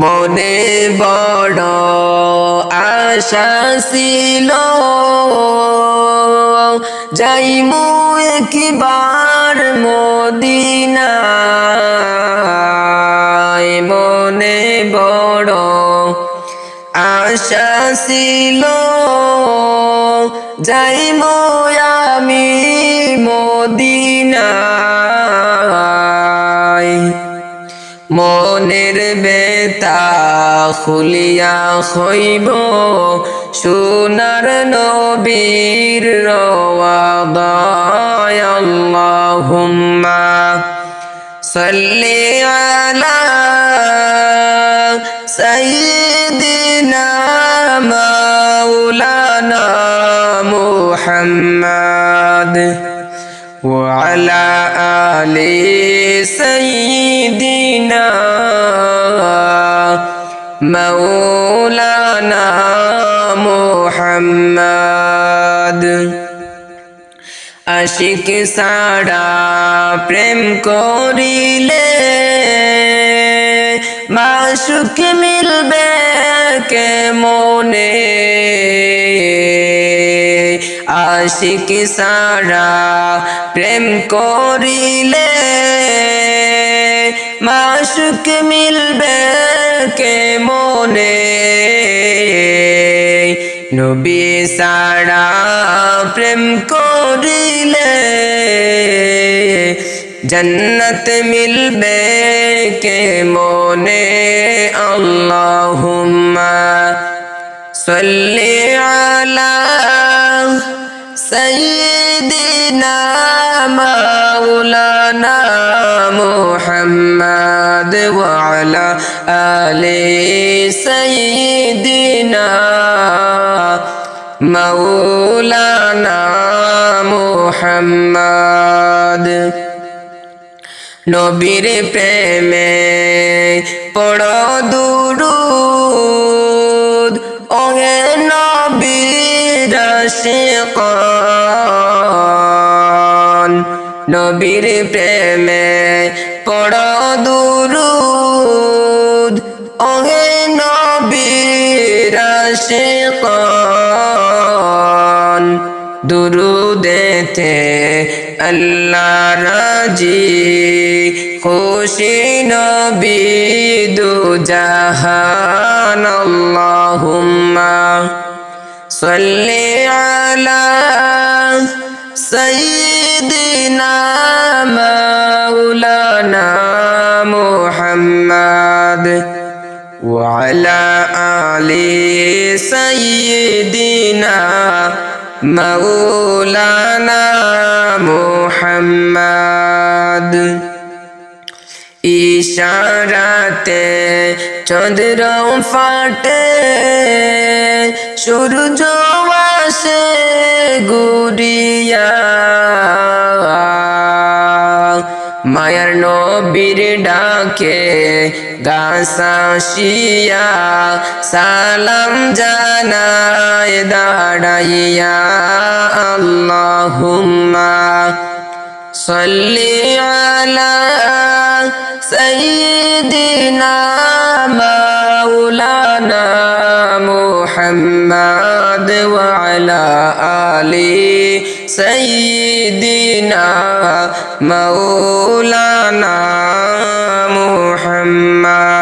মনে বড় আশা ছিল। যাইমু একবার মদিনায়। মনে বড় আশা ছিল। যাইমু আমি মনের বেতা খুলিয়া হইব। সোনার নবীর রওয়াদায় আল্লাহুম্মা সাল্লি আলা সাইয়্যিদিনা মাওলানা মুহাম্মদ। وعلى آل سيدنا مولانا محمد আশিক সাড়া প্রেম করিলে মাসুক মিলবে কে মনে আশিক সারা প্রেম করিলে মাসুক মিলবে কে মনে নবী সারা প্রেম করিলে জন্নত মিলবে কে মনে আল্লাহুম্মা সাল্লি আলা سيدنا مولانا محمد وعلى آل سيدنا مولانا محمد নবীর প্রেমে পড়ো দুরুদ নবীর প্রেমে পড়ো দুরুদ। ওহে নবীর শিকান দুরুদেতে আল্লাহ রাজি। খুশি নবী দু জাহান, আল্লাহুম্মা সাল্লি আলা সাইয়্যিদিনা মাওলানা মুহাম্মদ وعلى آل سيدنا مولانا محمد ইশারাতে চন্দ্র ফাটে সূর্য আসে গুড়িয়া মায়ার নবীর ডাকে গাছাশিয়া সালাম জানায়, দাঁড়াইয়া আল্লাহুম্মা সাল্লি আলা সাইয়্যিদিনা মাওলানা মুহাম্মদ ওয়া আলা আলি সাইয়্যিদিনা মাওলানা মুহাম্মদ